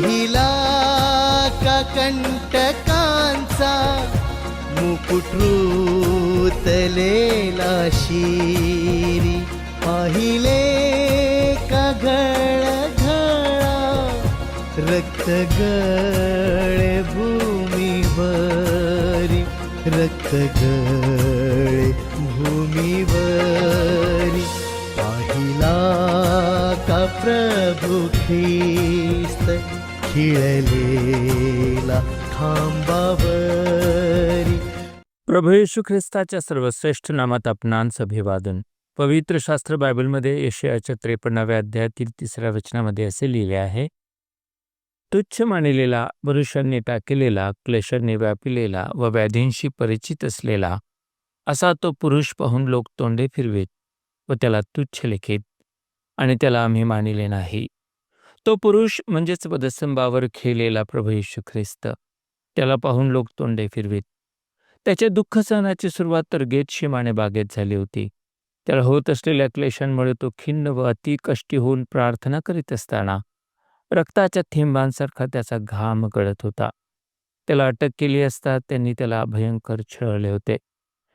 पाहिला का कंटकांचा मुकुटरूतलेला शिरी. पाहिले का घळ घळा रक्त गळे भूमीवरी रक्त गळे भूमीवरी पाहिला का प्रभू ख्रिस्त खिळलेला खांबावरी. प्रभू येशू ख्रिस्ताच्या सर्वश्रेष्ठ नामात आपणांचं अभिवादन पवित्र शास्त्र बायबलमध्ये यशयाच्या त्रेपन्नाव्या अध्यायातील तिसऱ्या वचनामध्ये असे लिहिले आहे. तुच्छ मानलेला मनुष्यांनी टाकलेला क्लेशांनी व्यापिलेला व व्याधींशी परिचित असलेला असा तो पुरुष पाहून लोक तोंडे फिरवेत व त्याला तुच्छ लेखीत आणि त्याला आम्ही मानिले नाही. तो पुरुष म्हणजेच वधस्तंभावर खेळलेला प्रभू येशू ख्रिस्त. त्याला पाहून लोक तोंडे फिरवीत. त्याच्या दुःख सहनाची सुरुवात तर गेटशिमाने बागेत झाली होती. त्याला होत असलेल्या क्लेशांमुळे तो खिन्न व अति कष्टी होऊन प्रार्थना करीत असताना रक्ताच्या थेंबांसारखा त्याचा घाम गळत होता. त्याला अटक केली असता त्यांनी त्याला भयंकर छळले होते.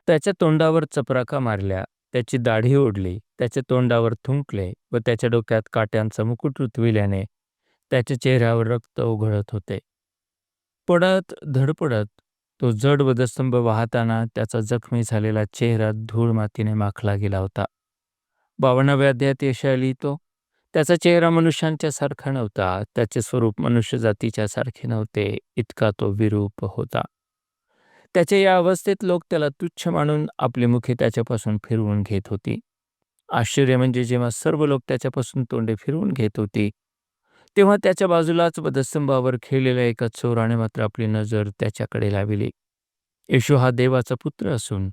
त्याच्या तोंडावर चपराका मारल्या. त्याची दाढी ओढली त्याच्या तोंडावर थुंकले व त्याच्या डोक्यात काट्यांचा मुकुट रुतविल्याने त्याच्या चेहऱ्यावर रक्त उघळत होते. पडत धडपडत तो जड वधस्तंभ वाहताना त्याचा जखमी झालेला चेहरा धूळ मातीने माखला गेला होता. बावन्नाव्या अध्यायात यशा लिहितो त्याचा चेहरा मनुष्यांच्या सारखा नव्हता त्याचे स्वरूप मनुष्य जातीच्या सारखे नव्हते इतका तो विरूप होता. त्याच्या या अवस्थेत लोक त्याला तुच्छ मानून आपली मुखे त्याच्यापासून फिरवून घेत होती. आश्चर्य म्हणजे जेव्हा सर्व लोक त्याच्यापासून तोंडे फिरवून घेत होती तेव्हा त्याच्या बाजूलाच वधस्तंभावर खेळलेल्या एका चोराने मात्र आपली नजर त्याच्याकडे लाविली. येशू हा देवाचा पुत्र असून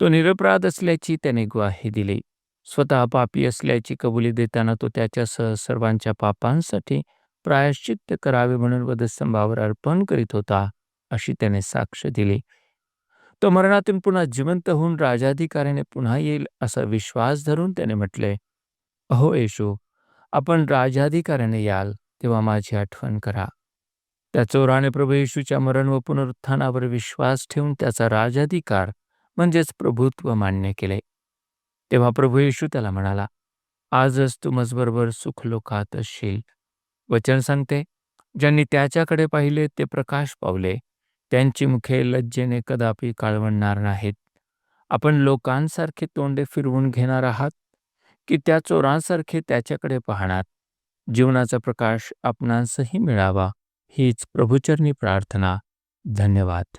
तो निरपराध असल्याची त्याने ग्वाही दिली. स्वतः पापी असल्याची कबुली देताना तो त्याच्यासह सर्वांच्या पापांसाठी प्रायश्चित्त करावे म्हणून वधस्तंभावर अर्पण करीत होता अशी त्याने साक्ष दिली. तो मरणातून पुन्हा जिवंत होऊन राजाधिकाऱ्याने पुन्हा येईल असा विश्वास धरून त्याने म्हटले अहो येशू आपण राजाधिकाऱ्याने याल तेव्हा माझी आठवण करा. त्या चोराने प्रभू येशूच्या मरण व पुनरुत्थानावर विश्वास ठेवून त्याचा राजाधिकार म्हणजेच प्रभुत्व मान्य केले. तेव्हा प्रभू येशू त्याला म्हणाला आजच तू मजबरोबर सुखलोकात असशील वचन सांगते ज्यांनी त्याच्याकडे पाहिले ते प्रकाश पावले. त्यांची मुखे लज्जेने कदापि काळवणणार नाहीत. आपण लोकांसारखे तोंडे फिरवून घेणार आहात की त्या चोरांसारखे त्याच्याकडे पाहणार? जीवनाचा प्रकाश आपणांसही मिळावा हीच प्रभुचरणी प्रार्थना. धन्यवाद.